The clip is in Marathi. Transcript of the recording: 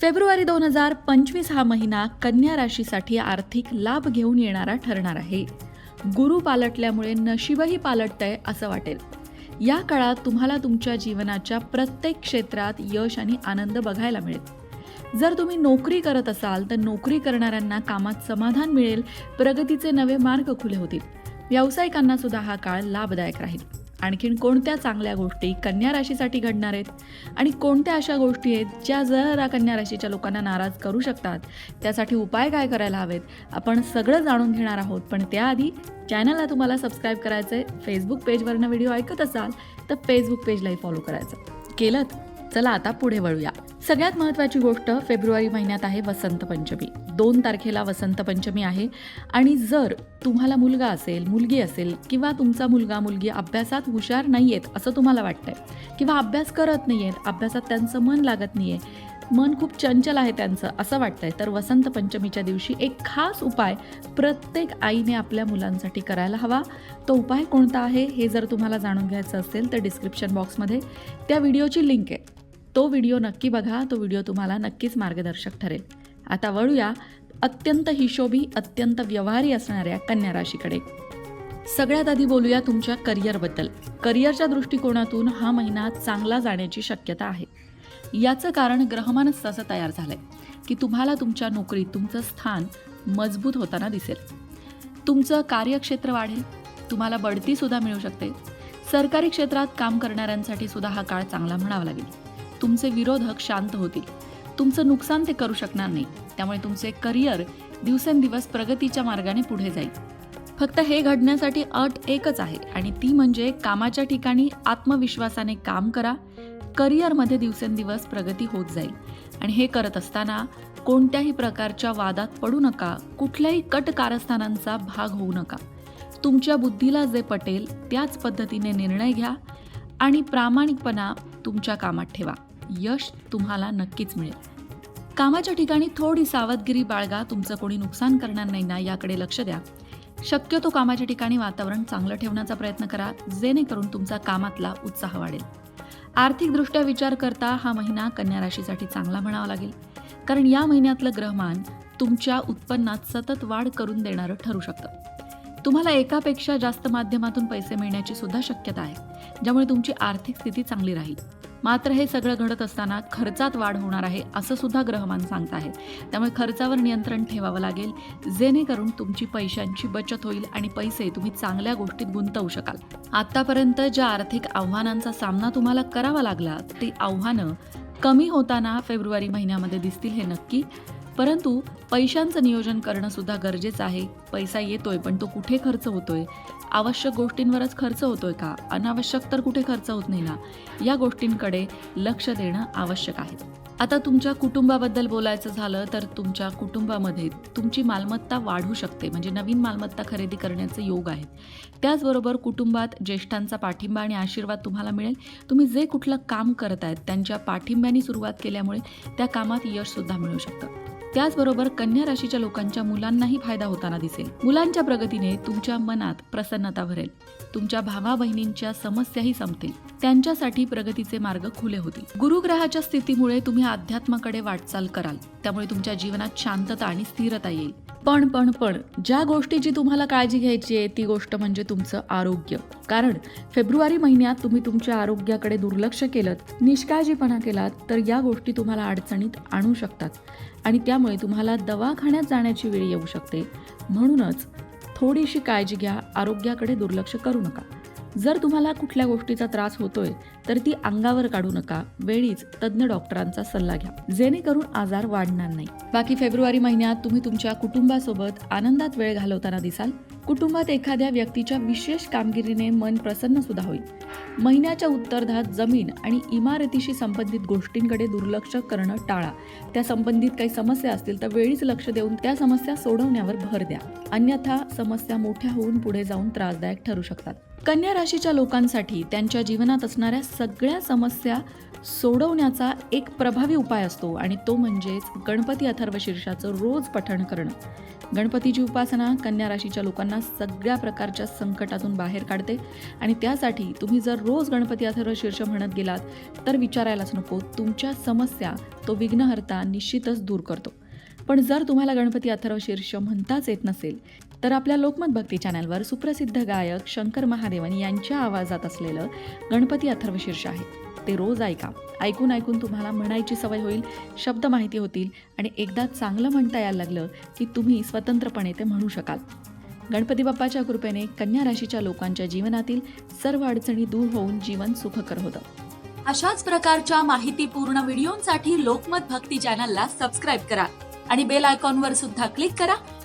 फेब्रुवारी दोन हजार पंचवीस हा महिना कन्या राशीसाठी आर्थिक लाभ घेऊन येणारा ठरणार आहे. गुरु पालटल्यामुळे नशीबही पालटतंय असं वाटेल. या काळात तुम्हाला तुमच्या जीवनाच्या प्रत्येक क्षेत्रात यश आणि आनंद बघायला मिळेल. जर तुम्ही नोकरी करत असाल तर नोकरी करणाऱ्यांना कामात समाधान मिळेल प्रगतीचे नवे मार्ग खुले होतील. व्यावसायिकांना सुद्धा हा काळ लाभदायक राहील. आणखीन कोणत्या चांगल्या गोष्टी कन्या राशीसाठी घडणार आहेत? आणि कोणत्या अशा गोष्टी आहेत ज्या जरा कन्या राशीच्या लोकांना नाराज करू शकतात? त्यासाठी उपाय काय करायला हवेत? आपण सगळं जाणून घेणार आहोत पण त्याआधी चॅनलला तुम्हाला सबस्क्राईब करायचं आहे फेसबुक पेजवरनं व्हिडिओ ऐकत असाल तर फेसबुक पेजलाही फॉलो करायचं. केलं चला आता पुढे वळूया. सगळ्यात महत्त्वाची गोष्ट फेब्रुवारी महिन्यात आहे वसंत पंचमी. दोन तारखेला वसंत पंचमी आहे आणि जर तुम्हाला मुलगा असेल मुलगी असेल किंवा तुमचा मुलगा मुलगी अभ्यासात हुशार नाही आहेत असं तुम्हाला वाटतंय किंवा अभ्यास करत नाही आहेत अभ्यासात त्यांचं मन लागत नाही आहे मन खूप चंचल आहे त्यांचं असं वाटतंय तर वसंत पंचमीच्या दिवशी एक खास उपाय प्रत्येक आईने आपल्या मुलांसाठी करायला हवा. तो उपाय कोणता आहे हे जर तुम्हाला जाणून घ्यायचं असेल तर डिस्क्रिप्शन बॉक्समध्ये. त्या व्हिडिओची लिंक आहे. तो व्हिडिओ नक्की बघा तो व्हिडिओ तुम्हाला नक्कीच मार्गदर्शक ठरेल. आता वळूया अत्यंत हिशोबी अत्यंत व्यवहारी असणाऱ्या कन्या राशीकडे. सगळ्यात आधी बोलूया तुमच्या करिअरबद्दल करिअरच्या दृष्टिकोनातून हा महिना चांगला जाण्याची शक्यता आहे. याचं कारण ग्रहमानच तसं तयार झालंय की तुम्हाला तुमच्या नोकरीत तुमचं स्थान मजबूत होताना दिसेल. तुमचं कार्यक्षेत्र वाढेल तुम्हाला बढतीसुद्धा मिळू शकते. सरकारी क्षेत्रात काम करणाऱ्यांसाठी सुद्धा हा काळ चांगला म्हणावा लागेल. तुमचे विरोधक शांत होतील. तुमचं नुकसान ते करू शकणार नाही. त्यामुळे तुमचे करिअर दिवसेंदिवस प्रगतीच्या मार्गाने पुढे जाईल. फक्त हे घडण्यासाठी अट एकच आहे आणि ती म्हणजे कामाच्या ठिकाणी आत्मविश्वासाने काम करा. करिअरमध्ये दिवसेंदिवस प्रगती होत जाईल. आणि हे करत असताना कोणत्याही प्रकारच्या वादात पडू नका. कुठल्याही कट कारस्थानांचा भाग होऊ नका. तुमच्या बुद्धीला जे पटेल त्याच पद्धतीने निर्णय घ्या आणि प्रामाणिकपणा तुमच्या कामात ठेवा. यश तुम्हाला नक्कीच मिळेल. कामाच्या ठिकाणी थोडी सावधगिरी बाळगा तुमचं कोणी नुकसान करणार नाही ना याकडे लक्ष द्या. शक्यतो कामाच्या ठिकाणी वातावरण चांगलं ठेवण्याचा प्रयत्न करा जेणेकरून तुमचा कामातला उत्साह वाढेल. आर्थिकदृष्ट्या विचार करता हा महिना कन्या राशीसाठी चांगला म्हणावा लागेल. कारण या महिन्यातलं ग्रहमान तुमच्या उत्पन्नात सतत वाढ करून देणारं ठरू शकतं. तुम्हाला एकापेक्षा जास्त माध्यमातून पैसे मिळण्याची सुद्धा शक्यता आहे ज्यामुळे तुमची आर्थिक स्थिती चांगली राहील. मात्र हे सगळं घडत असताना खर्चात वाढ होणार आहे असं सुद्धा ग्रहमान सांगत आहे त्यामुळे खर्चावर नियंत्रण ठेवावं लागेल जेणेकरून तुमची पैशांची बचत होईल आणि पैसे तुम्ही चांगल्या गोष्टीत गुंतवू शकाल. आतापर्यंत ज्या आर्थिक आव्हानांचा सामना तुम्हाला करावा लागला ती आव्हानं कमी होताना फेब्रुवारी महिन्यामध्ये दिसतील हे नक्की. परंतु पैशांचं नियोजन करणं सुद्धा गरजेचं आहे. पैसा येतोय पण तो कुठे खर्च होतोय? आवश्यक गोष्टींवरच खर्च होतोय का? अनावश्यक तर कुठे खर्च होत नाही ना? या गोष्टींकडे लक्ष देणं आवश्यक आहे. आता तुमच्या कुटुंबाबद्दल बोलायचं झालं तर तुमच्या कुटुंबामध्ये तुमची मालमत्ता वाढू शकते. म्हणजे नवीन मालमत्ता खरेदी करण्याचे योग आहेत. त्याचबरोबर कुटुंबात ज्येष्ठांचा पाठिंबा आणि आशीर्वाद तुम्हाला मिळेल. तुम्ही जे कुठलं काम करत आहेत त्यांच्या पाठिंब्याने सुरुवात केल्यामुळे त्या कामात यशसुद्धा मिळू शकतं. त्याचबरोबर कन्या राशीच्या लोकांच्या मुलांनाही फायदा होताना दिसेल. मुलांच्या प्रगतीने तुमच्या मनात प्रसन्नता भरेल. तुमच्या भावा बहिणींच्या समस्याही संपतील. त्यांच्यासाठी प्रगतीचे मार्ग खुले होतील. गुरुग्रहाच्या स्थितीमुळे तुम्ही अध्यात्माकडे वाटचाल कराल. त्यामुळे तुमच्या जीवनात शांतता आणि स्थिरता येईल. पण पण पण ज्या गोष्टीची तुम्हाला काळजी घ्यायची आहे ती गोष्ट म्हणजे तुमचं आरोग्य. कारण फेब्रुवारी महिन्यात तुम्ही तुमच्या आरोग्याकडे दुर्लक्ष केलं निष्काळजीपणा केलात तर या गोष्टी तुम्हाला अडचणीत आणू शकतात. आणि त्यामुळे तुम्हाला दवाखान्यात जाण्याची वेळ येऊ शकते. म्हणूनच थोडीशी काळजी घ्या आरोग्याकडे दुर्लक्ष करू नका. जर तुम्हाला कुठल्या गोष्टीचा त्रास होतोय तर ती अंगावर काढू नका. वेळीच तज्ज्ञ डॉक्टरांचा सल्ला घ्या. जेणेकरून आजार वाढणार नाही. बाकी फेब्रुवारी महिन्यात तुम्ही तुमच्या कुटुंबासोबत आनंदात वेळ घालवताना दिसाल. कुटुंबात एखाद्या व्यक्तीच्या विशेष कामगिरीने मन प्रसन्न सुद्धा होईल. महिन्याच्या उत्तरार्धात जमीन आणि इमारतीशी संबंधित गोष्टींकडे दुर्लक्ष करणं टाळा. त्या संबंधित काही समस्या असतील तर वेळीच लक्ष देऊन त्या समस्या सोडवण्यावर भर द्या. अन्यथा समस्या मोठ्या होऊन पुढे जाऊन त्रासदायक ठरू शकतात. कन्या राशीच्या लोकांसाठी त्यांच्या जीवनात असणाऱ्या सगळ्या समस्या सोडवण्याचा एक प्रभावी उपाय असतो आणि तो म्हणजेच गणपती अथर्व शीर्षाचं रोज पठण करणं. गणपतीची उपासना कन्या राशीच्या लोकांना सगळ्या प्रकारच्या संकटातून बाहेर काढते आणि त्यासाठी तुम्ही जर रोज गणपती अथर्व शीर्ष म्हणत गेलात तर विचारायलाच नको. तुमच्या समस्या तो विघ्नहर्ता निश्चितच दूर करतो. पण जर तुम्हाला गणपती अथर्व शीर्ष म्हणताच येत नसेल तर आपल्या लोकमत भक्ती चॅनलवर सुप्रसिद्ध गायक शंकर महादेवन यांच्या आवाजात असलेलं गणपती अथर्वशीर्ष आहे. ते रोज ऐका. ऐकून ऐकून तुम्हाला म्हणायची सवय होईल शब्द माहिती होतील आणि एकदा चांगलं म्हणता यायला लागलं की तुम्ही स्वतंत्रपणे ते म्हणू शकाल. गणपती बाप्पाच्या कृपेने कन्या राशीच्या लोकांच्या जीवनातील सर्व अडचणी दूर होऊन जीवन सुखकर होतं. अशाच प्रकारच्या माहितीपूर्ण व्हिडिओंसाठी लोकमत भक्ती चॅनलला सबस्क्राईब करा आणि बेल आयकॉनवर सुद्धा क्लिक करा.